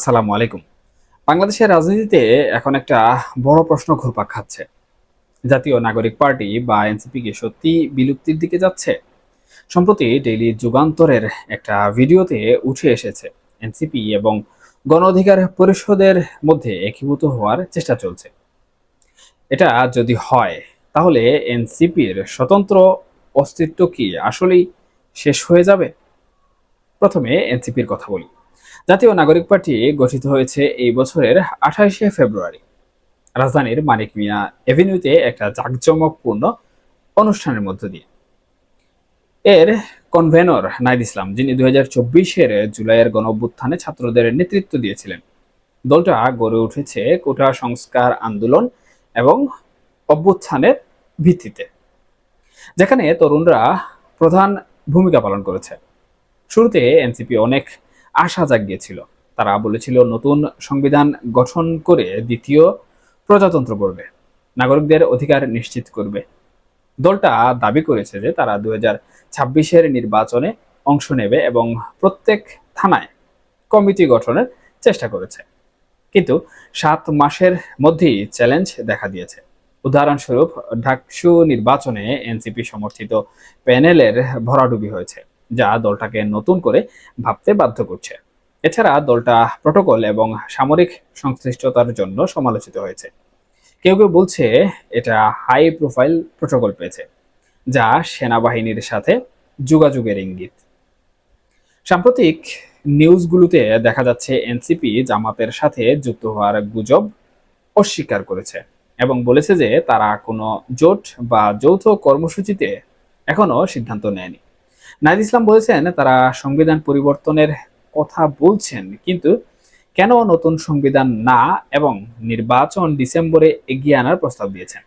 আসসালামু আলাইকুম। বাংলাদেশের রাজনীতিতে এখন একটা বড় প্রশ্ন ঘুরপাক খাচ্ছে। জাতীয় নাগরিক পার্টি বা এনসিপি কি সত্যি বিলুপ্তির দিকে যাচ্ছে? সম্প্রতি ডেইলি যুগান্তরের একটা ভিডিওতে উঠে এসেছে, এনসিপি এবং গণ অধিকার পরিষদের মধ্যে একীভূত হওয়ার চেষ্টা চলছে। এটা যদি হয়, তাহলে এনসিপির স্বতন্ত্র অস্তিত্ব কি আসলেই শেষ হয়ে যাবে? প্রথমে এনসিপির কথা বলি। জাতীয় নাগরিক পার্টি গঠিত হয়েছে এই বছরের আঠাইশে ফেব্রুয়ারি। রাজধানীর মানিক মিয়া এভিনিউতে একটা জাঁকজমকপূর্ণ অনুষ্ঠানের মধ্য দিয়ে। এর কনভেনর নাইদ ইসলাম, যিনি দুই হাজার চব্বিশের জুলাইয়ের গণ অভ্যুত্থানে ছাত্রদের নেতৃত্ব দিয়েছিলেন, দলটা গড়ে উঠেছে কোটা সংস্কার আন্দোলন এবং অভ্যুত্থানের ভিত্তিতে, যেখানে তরুণরা প্রধান ভূমিকা পালন করেছে। শুরুতে এনসিপি অনেক আশা জাগিয়েছিল। তারা বলেছিল, নতুন সংবিধান গঠন করে দ্বিতীয় প্রজাতন্ত্র করবে নাগরিকদের অধিকার নিশ্চিত করবে। দলটা দাবি করেছে যে তারা দু হাজার ছাব্বিশের নির্বাচনে অংশ নেবে এবং প্রত্যেক থানায় কমিটি গঠনের চেষ্টা করেছে। কিন্তু সাত মাসের মধ্যেই চ্যালেঞ্জ দেখা দিয়েছে। উদাহরণস্বরূপ, ঢাকসু নির্বাচনে এনসিপি সমর্থিত প্যানেলের ভরাডুবি হয়েছে। যা দলটাকে নতুন করে ভাবতে বাধ্য করছে। এছাড়া দলটা প্রোটোকল এবং সামরিক সংশ্লিষ্টতার জন্য সমালোচিত হয়েছে। কেউ কেউ বলছে এটা হাই প্রোফাইল প্রোটোকল পেয়েছে, যা সেনাবাহিনীর সাথে যোগাযোগের ইঙ্গিত। সাম্প্রতিক নিউজগুলোতে দেখা যাচ্ছে, এনসিপি জামাতের সাথে যুক্ত হওয়ার গুজব অস্বীকার করেছে এবং বলেছে যে তারা কোনো জোট বা যৌথ কর্মসূচিতে এখনও সিদ্ধান্ত নেয়নি। নাইদ ইসলাম বলেছেন, তারা সংবিধান পরিবর্তনের কথা বলছেন, কিন্তু কেন নতুন সংবিধান না এবং নির্বাচন ডিসেম্বরে এগিয়ে আনার প্রস্তাব দিয়েছেন?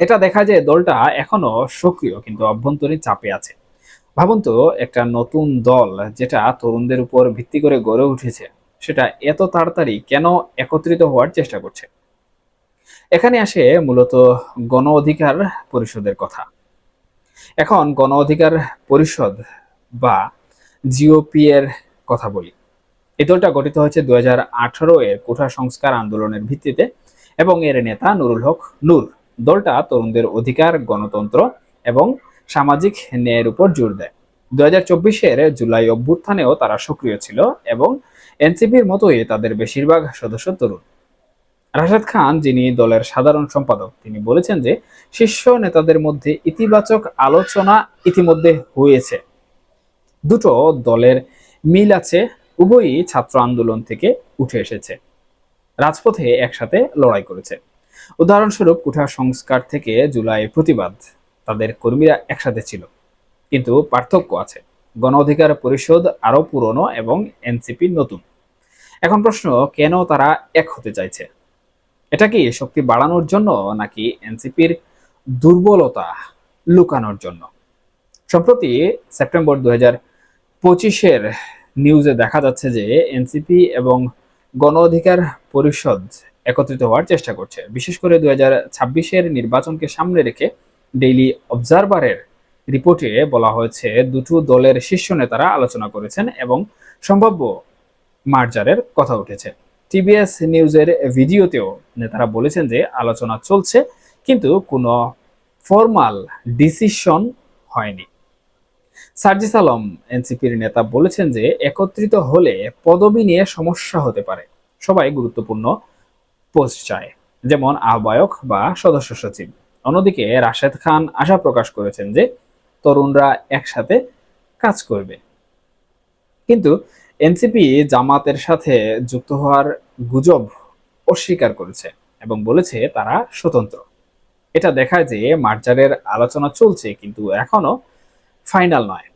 এটা দেখা যায় দলটা এখনও সক্রিয়, কিন্তু অভ্যন্তরীণ চাপে আছে। ভাবুন তো, একটা নতুন দল যেটা তরুণদের উপর ভিত্তি করে গড়ে উঠেছে, সেটা এত তাড়াতাড়ি কেন একত্রিত হওয়ার চেষ্টা করছে? এখানে আসে মূলত গণ অধিকার পরিষদের কথা। এখন গণ অধিকার পরিষদ বা জিওপি এর কথা বলি। এই দলটা গঠিত হয়েছে দু হাজার আঠারো এর কোঠা সংস্কার আন্দোলনের ভিত্তিতে এবং এর নেতা নুরুল হক নূর। দলটা তরুণদের অধিকার, গণতন্ত্র এবং সামাজিক ন্যায়ের উপর জোর দেয়। দু হাজার চব্বিশের জুলাই অভ্যুত্থানেও তারা সক্রিয় ছিল এবং এনসিপির মতোই তাদের বেশিরভাগ সদস্য তরুণ। রাশেদ খান, যিনি দলের সাধারণ সম্পাদক, তিনি বলেছেন যে শীর্ষ নেতাদের মধ্যে ইতিবাচক আলোচনা ইতিমধ্যে হয়েছে। দুটো দলের মিল আছে, উভয়ই ছাত্র আন্দোলন থেকে উঠে এসেছে। রাজপথে একসাথে লড়াই করেছে। উদাহরণস্বরূপ, কুঠা সংস্কার থেকে জুলাই প্রতিবাদ, তাদের কর্মীরা একসাথে ছিল। কিন্তু পার্থক্য আছে। গণ অধিকার পরিষদ আরও পুরনো এবং এনসিপি নতুন। এখন প্রশ্ন, কেন তারা এক হতে চাইছে? এটা কি শক্তি বাড়ানোর জন্য নাকি এনসিপির দুর্বলতা লুকানোর জন্য? সম্প্রতি সেপ্টেম্বর দু হাজার পঁচিশের নিউজে দেখা যাচ্ছে যে এনসিপি এবং গণ অধিকার পরিষদ একত্রিত হওয়ার চেষ্টা করছে। বিশেষ করে দু হাজার ছাব্বিশের নির্বাচনকে সামনে রেখে ডেইলি অবজারভারের রিপোর্টে বলা হয়েছে, দুটো দলের শীর্ষ নেতারা আলোচনা করেছেন এবং সম্ভাব্য মার্জারের কথা উঠেছে। টিবিএস নিউজের ভিডিওতেও নেতারা বলেছেন যে আলোচনা চলছে, কিন্তু কোনো ফর্মাল ডিসিশন হয়নি। সার্জিস আলম, এনসিপির নেতা, বলেছেন যে একত্রিত হলে পদবি নিয়ে সমস্যা হতে পারে। সবাই গুরুত্বপূর্ণ পোস্ট চায়, যেমন আহ্বায়ক বা সদস্য সচিব। অন্যদিকে রাশেদ খান আশা প্রকাশ করেছেন যে তরুণরা একসাথে কাজ করবে। কিন্তু এনসিপি জামাতের সাথে যুক্ত হওয়ার গুজব অস্বীকার করেছে এবং বলেছে তারা স্বতন্ত্র। এটা দেখায় যে মার্জারের আলোচনা চলছে কিন্তু এখনও ফাইনাল নয়।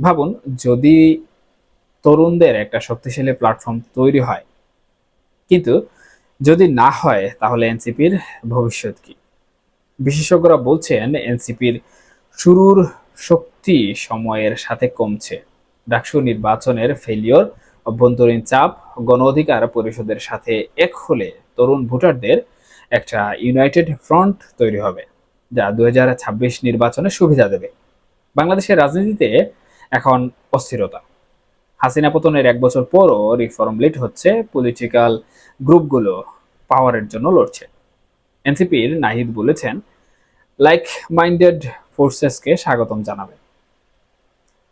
ভাবুন, যদি তরুণদের একটা শক্তিশালী প্ল্যাটফর্ম তৈরি হয়, কিন্তু যদি না হয়, তাহলে এনসিপির ভবিষ্যৎ কি? বিশেষজ্ঞরা বলছেন, এনসিপির শুরুর শক্তি সময়ের সাথে কমছে। ডাকসু নির্বাচনের ফেলিওর অভ্যন্তরীণ চাপ, গণ অধিকার পরিষদের সাথে এক হলে তরুণ ভোটারদের একটা ইউনাইটেড ফ্রন্ট তৈরি হবে, যা দু হাজার ছাব্বিশ নির্বাচনে সুবিধা দেবে। বাংলাদেশের রাজনীতিতে এখন অস্থিরতা। হাসিনা পতনের এক বছর পরও রিফর্ম লিড হচ্ছে পলিটিক্যাল গ্রুপগুলো পাওয়ারের জন্য লড়ছে। এনসিপির নাহিদ বলেছেন লাইক মাইন্ডেড ফোর্সেসকে স্বাগতম জানাবেন।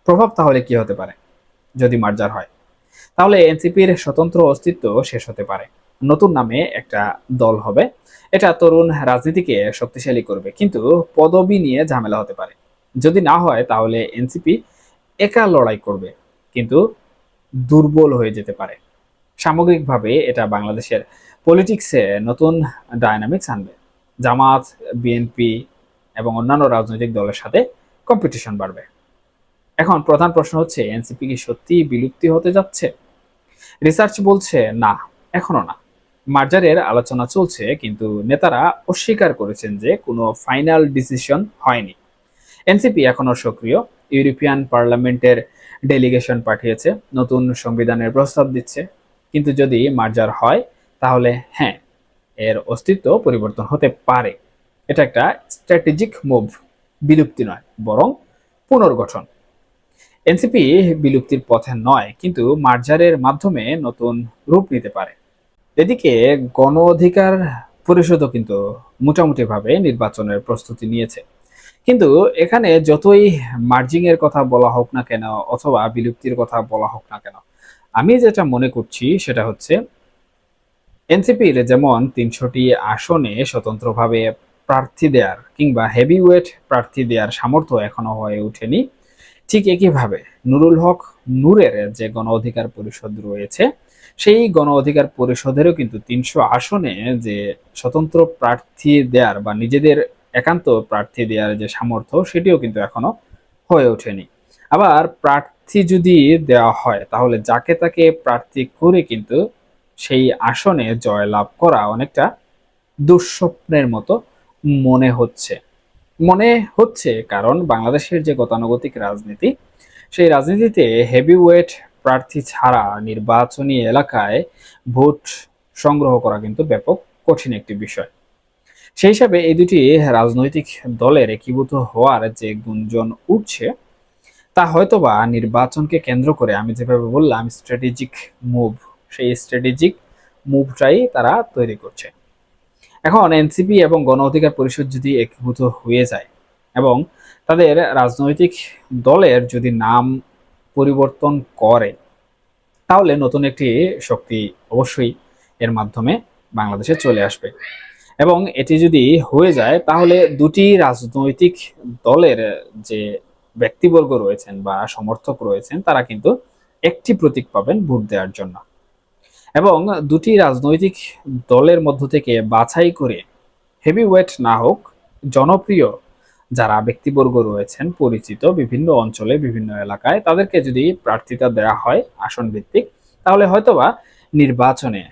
প্রভাব তাহলে কি হতে পারে? যদি মার্জার হয়। তাহলে এনসিপির স্বতন্ত্র অস্তিত্ব শেষ হতে পারে। নতুন নামে একটা দল হবে। এটা তরুণ রাজনীতিকে শক্তিশালী করবে। কিন্তু পদবি নিয়ে ঝামেলা হতে পারে। যদি না হয়, তাহলে এনসিপি একা লড়াই করবে। কিন্তু দুর্বল হয়ে যেতে পারে। সামগ্রিকভাবে এটা বাংলাদেশের পলিটিক্সে নতুন ডায়নামিক্স আনবে। জামাত, বিএনপি এবং অন্যান্য রাজনৈতিক দলের সাথে কম্পিটিশন বাড়বে। এখন প্রধান প্রশ্ন হচ্ছে, এনসিপি কি সত্যি বিলুপ্তি হতে যাচ্ছে? রিসার্চ বলছে, না, এখনও না। মার্জারের আলোচনা চলছে, কিন্তু নেতারা অস্বীকার করেছেন যে কোনো ফাইনাল ডিসিশন হয়নি। এনসিপি এখনও সক্রিয়। ইউরোপিয়ান পার্লামেন্টের ডেলিগেশন পাঠিয়েছে, নতুন সংবিধানের প্রস্তাব দিচ্ছে। কিন্তু যদি মার্জার হয়, তাহলে হ্যাঁ এর অস্তিত্ব পরিবর্তন হতে পারে। এটা একটা স্ট্র্যাটেজিক মুভ। বিলুপ্তি নয়, বরং পুনর্গঠন। এনসিপি বিলুপ্তির পথে নয়, কিন্তু মার্জারের মাধ্যমে নতুন রূপ নিতে পারে। এদিকে গণ অধিকার পরিষদও কিন্তু মোটামুটিভাবে নির্বাচনের প্রস্তুতি নিয়েছে। কিন্তু এখানে যতই মার্জিং এর কথা বলা হোক না কেন অথবা বিলুপ্তির কথা বলা হোক না কেন, আমি যেটা মনে করছি সেটা হচ্ছে, এনসিপির যেমন তিনশোটি আসনে স্বতন্ত্রভাবে প্রার্থী দেওয়ার কিংবা হেভিওয়েট প্রার্থী দেওয়ার সামর্থ্য এখনও হয়ে ওঠেনি ঠিক একইভাবে নুরুল হক নূরের যে গণ অধিকার পরিষদ রয়েছে, সেই গণ অধিকার পরিষদেরও কিন্তু তিনশো আসনে যে স্বতন্ত্র প্রার্থী দেওয়ার বা নিজেদের একান্ত প্রার্থী দেওয়ার যে সামর্থ্য, সেটিও কিন্তু এখনও হয়ে ওঠেনি। আবার প্রার্থী যদি দেওয়া হয়, তাহলে যাকে তাকে প্রার্থী করে কিন্তু সেই আসনে জয়লাভ করা অনেকটা দুঃস্বপ্নের মতো মনে হচ্ছে। মনে হচ্ছে, কারণ বাংলাদেশের যে গতানুগতিক রাজনীতি, সেই রাজনীতিতে হেভিওয়েট প্রার্থী ছাড়া নির্বাচনী এলাকায় ভোট সংগ্রহ করা কিন্তু ব্যাপক কঠিন একটি বিষয়। সেই হিসাবে এই দুটি রাজনৈতিক দলের একীভূত হওয়ার যে গুঞ্জন উঠছে, তা হয়তোবা নির্বাচনকে কেন্দ্র করে আমি যেভাবে বললাম স্ট্র্যাটেজিক মুভ সেই স্ট্র্যাটেজিক মুভটাই তারা তৈরি করছে। এখন এনসিপি এবং গণ অধিকার পরিষদ যদি একীভূত হয়ে যায় এবং তাদের রাজনৈতিক দলের যদি নাম পরিবর্তন করে, তাহলে নতুন একটি শক্তি অবশ্যই এর মাধ্যমে বাংলাদেশে চলে আসবে। এবং এটি যদি হয়ে যায়, তাহলে দুটি রাজনৈতিক দলের যে ব্যক্তিবর্গ রয়েছেন বা সমর্থক রয়েছেন, তারা কিন্তু একটি প্রতীক পাবেন ভোট দেওয়ার জন্য। এবং দুটি রাজনৈতিক দলের মধ্য থেকে বাছাই করে হেভি ওয়েট না হোক জনপ্রিয় যারা ব্যক্তিবর্গ রয়েছেন, পরিচিত বিভিন্ন অঞ্চলে, বিভিন্ন এলাকায়, তাদেরকে যদি প্রার্থিতা দেওয়া হয় আসন ভিত্তিক তাহলে হয়তোবা নির্বাচনে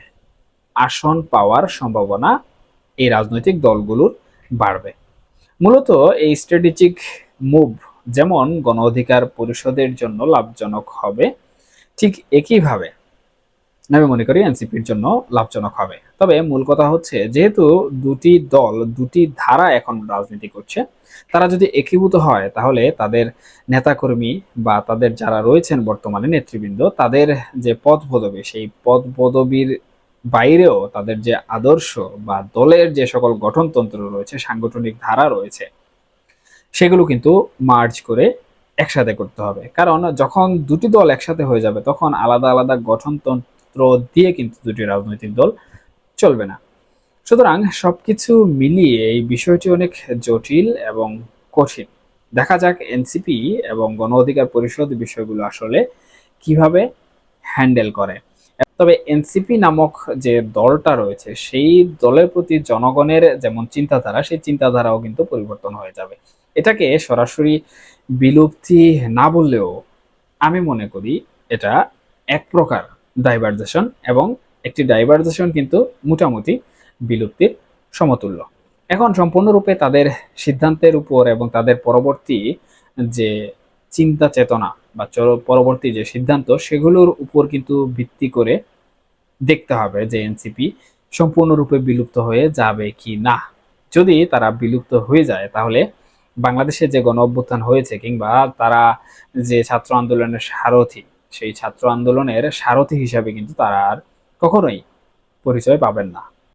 আসন পাওয়ার সম্ভাবনা এই রাজনৈতিক দলগুলোর বাড়বে। মূলত এই স্ট্র্যাটেজিক মুভ যেমন গণ অধিকার পরিষদের জন্য লাভজনক হবে, ঠিক একইভাবে আমি মনে করি এনসিপির জন্য লাভজনক হবে। তবে মূল কথা হচ্ছে, যেহেতু দুটি দল, দুটি ধারা এখন রাজনীতি করছে, তারা যদি একীভূত হয়, তাহলে তাদের নেতাকর্মী বা তাদের যারা রয়েছেন বর্তমানে নেতৃবৃন্দ, তাদের যে পদ সেই পদ বাইরেও তাদের যে আদর্শ বা দলের যে সকল গঠনতন্ত্র রয়েছে, সাংগঠনিক ধারা রয়েছে, সেগুলো কিন্তু মার্জ করে একসাথে করতে হবে। কারণ যখন দুটি দল একসাথে হয়ে যাবে, তখন আলাদা আলাদা গঠনতন্ত্র দিয়ে কিন্তু দুটি রাজনৈতিক দল চলবে না। সুতরাং সবকিছু মিলিয়ে এই বিষয়টি অনেক জটিল এবং কঠিন। দেখা যাক এনসিপি এবং গণ অধিকার পরিষদ বিষয়গুলো আসলে কীভাবে হ্যান্ডেল করে। তবে এনসিপি নামক যে দলটা রয়েছে, সেই দলের প্রতি জনগণের যেমন চিন্তাধারা, সেই চিন্তাধারাও কিন্তু পরিবর্তন হয়ে যাবে। এটাকে সরাসরি বিলুপ্তি না বললেও আমি মনে করি এটা এক প্রকার ডাইভার্জেশন এবং একটি ডাইভার্জেশন কিন্তু মোটামুটি বিলুপ্তির সমতুল্য। এখন সম্পূর্ণরূপে তাদের সিদ্ধান্তের উপর এবং তাদের পরবর্তী যে চিন্তা চেতনা বা পরবর্তী যে সিদ্ধান্ত, সেগুলোর উপর কিন্তু ভিত্তি করে দেখতে হবে যে এনসিপি সম্পূর্ণরূপে বিলুপ্ত হয়ে যাবে কি না। যদি তারা বিলুপ্ত হয়ে যায়, তাহলে বাংলাদেশে যে গণ অভ্যুত্থান হয়েছে কিংবা তারা যে ছাত্র আন্দোলনের সারথি সেই ছাত্র আন্দোলনের সারথি হিসাবে কিন্তু তারা আর কখনোই পরিচয় পাবেন না।